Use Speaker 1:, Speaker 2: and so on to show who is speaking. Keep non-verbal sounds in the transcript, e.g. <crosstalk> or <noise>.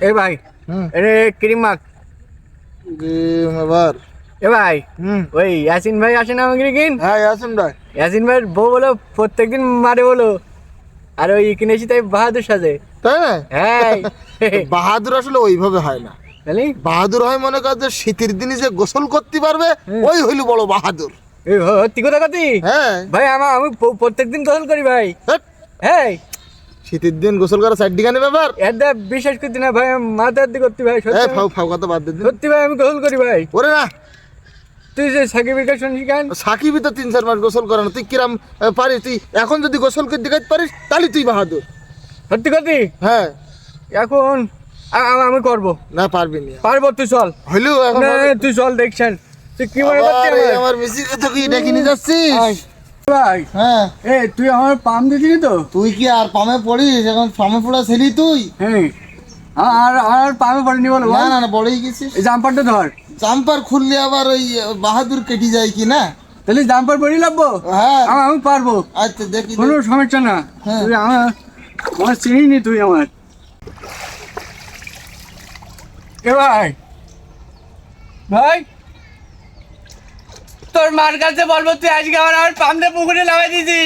Speaker 1: এ ভাই
Speaker 2: হুম।
Speaker 1: এরে ক্রিম মাখ।
Speaker 2: এবার।
Speaker 1: এ ভাই ওই ইয়াসিন ভাই আসে না আমাকে কিন
Speaker 2: হ্যাঁ আসুন ভাই।
Speaker 1: ইয়াসিন ভাইয়ের বউ বলো প্রত্যেকদিন মারে বলো। আর ওই তাই বাহাদুর সাজে।
Speaker 2: তাই না?
Speaker 1: হ্যাঁ। <laughs>
Speaker 2: বাহাদুর আসলে ওইভাবে হয় না। বাহাদুর হয় মনে কর যে শীতের দিনে যে গোসল করতে পারবে ওই হইল বড় বাহাদুর।
Speaker 1: কথা কথি
Speaker 2: হ্যাঁ।
Speaker 1: ভাই আমার আমি প্রত্যেকদিন গোসল করি ভাই। হ্যাঁ
Speaker 2: শীতের দিন গোসল করা সাইড দিকানে ব্যাপার।
Speaker 1: দ্বারা বিশ্বাস করতি না ভাই আমি মাথা হাত দিয়ে করতে ভাই সত্যি
Speaker 2: ফাউ ফাউ কথা বাদ দে দিন।
Speaker 1: সত্যি ভাই আমি গোসল করি ভাই।
Speaker 2: ওরে না।
Speaker 1: তুই যে সাকিবের কাছে শুনছি কেন?
Speaker 2: সাকিবই তো তিন চার মাস গোসল করে না। তুই কিরাম পারিস? তুই এখন যদি গোসল করে দেখাতে পারিস তাহলে তুই বাহাদুর।
Speaker 1: সত্যি কথি
Speaker 2: হ্যাঁ।
Speaker 1: এখন আমি করব।
Speaker 2: না পারবি না।
Speaker 1: পারব তুই চল।
Speaker 2: হইলেও এখন
Speaker 1: তুই চল দেখছেন। তুই কি মনে করছিস আমার?
Speaker 2: মিসি কথা কি নিয়ে যাচ্ছিস।
Speaker 1: ভাই।
Speaker 2: হ্যাঁ।
Speaker 1: এ তুই আমার পাম দিছিলি তো?
Speaker 2: তুই কি আর পামে পড়িস? এখন পামে পড়া ছেলি তুই।
Speaker 1: হ্যাঁ। আর আর পামে পড়েনি বলো
Speaker 2: না না না বড়ই গেছিস।
Speaker 1: জাম্পারটা ধর।
Speaker 2: জাম্পার খুললে আবার ওই বাহাদুর কেটে যায় কি না?
Speaker 1: তাহলে জাম্পার পরি লাগবো?
Speaker 2: হ্যাঁ।
Speaker 1: আমি পারব।
Speaker 2: আচ্ছা দেখি
Speaker 1: কোনো সমস্যা না।
Speaker 2: হ্যাঁ।
Speaker 1: তুই আমার আমার চিনি নি তুই আমার। কে ভাই। ভাই তোর মার কাছে বলব তুই আজকে আমার আমার পামদে পুকুরে লাগাই দিছি